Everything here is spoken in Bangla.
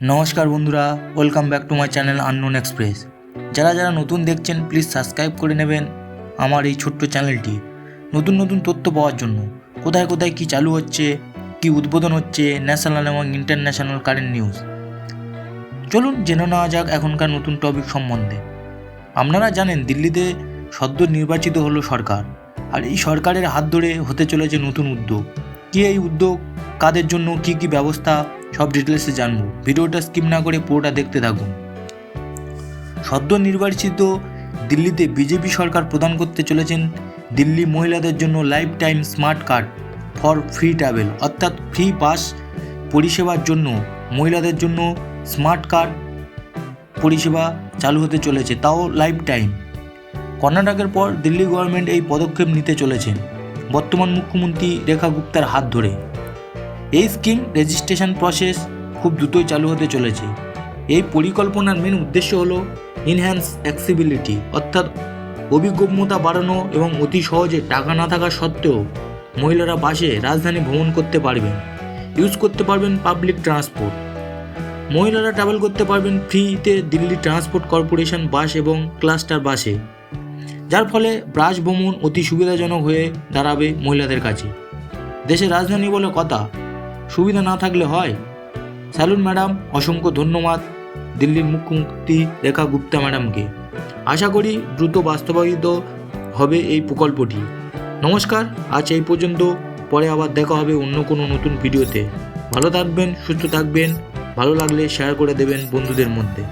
নমস্কার বন্ধুরা welcome back to my channel unknown express যারা যারা নতুন দেখছেন প্লিজ সাবস্ক্রাইব করে নেবেন আমার এই ছোট্ট চ্যানেলটি নতুন নতুন তথ্য পাওয়ার জন্য কোথায় কোথায় কি চালু হচ্ছে, কি উদ্বোধন হচ্ছে ন্যাশনাল এবং ইন্টারন্যাশনাল কারেন্ট নিউজ চলুন জেনে নেওয়া যাক এখনকার নতুন টপিক সম্বন্ধে। আপনারা জানেন, দিল্লিতে সদ্য নির্বাচিত হলো সরকার। আর এই সরকারের হাত ধরে হতে চলেছে নতুন উদ্যোগ। কি এই উদ্যোগ, কাদের জন্য কি কি ব্যবস্থা সব ডিটেলসে জানব। ভিডিওটা স্কিপ না করে পুরোটা দেখতে থাকুন। সদ্য নির্বাচিত দিল্লিতে বিজেপি সরকার প্রদান করতে চলেছেন দিল্লি মহিলাদের জন্য life time smart card for free travel অর্থাৎ ফ্রি পাস পরিষেবার জন্য, মহিলাদের জন্য স্মার্ট কার্ড পরিষেবা চালু হতে চলেছে, তাও লাইফ টাইম কর্ণাটকের পর দিল্লি গভর্নমেন্ট এই পদক্ষেপ নিতে চলেছেন বর্তমান মুখ্যমন্ত্রী রেখা গুপ্তার হাত ধরে। এই স্কিম রেজিস্ট্রেশন প্রসেস খুব দ্রুতই চালু হতে চলেছে। এই পরিকল্পনার মেন উদ্দেশ্য হলো ইনহ্যান্স অ্যাক্সিবিলিটি অর্থাৎ অভিজ্ঞতা বাড়ানো এবং অতি সহজে টাকা না থাকা সত্ত্বেও মহিলারা বাসে রাজধানী ভ্রমণ করতে পারবেন। ইউজ করতে পারবেন পাবলিক ট্রান্সপোর্ট মহিলারা ট্রাভেল করতে পারবেন ফ্রিতে দিল্লি ট্রান্সপোর্ট কর্পোরেশন বাস এবং ক্লাস্টার বাসে যার ফলে ব্রাস ভ্রমণ অতি সুবিধাজনক হয়ে দাঁড়াবে মহিলাদের কাছে। দেশের রাজধানী বলে কথা সুবিধা না থাকলে হয়। স্যালুন ম্যাডাম, অসংখ্য ধন্যবাদ। দিল্লির মুখ্যমন্ত্রী রেখা গুপ্তা ম্যাডামকে। আশা করি দ্রুত বাস্তবায়িত হবে এই প্রকল্পটি। নমস্কার, আজ এই পর্যন্ত। পরে আবার দেখা হবে অন্য কোনো নতুন ভিডিওতে। ভালো থাকবেন, সুস্থ থাকবেন। ভালো লাগলে শেয়ার করে দেবেন বন্ধুদের মধ্যে।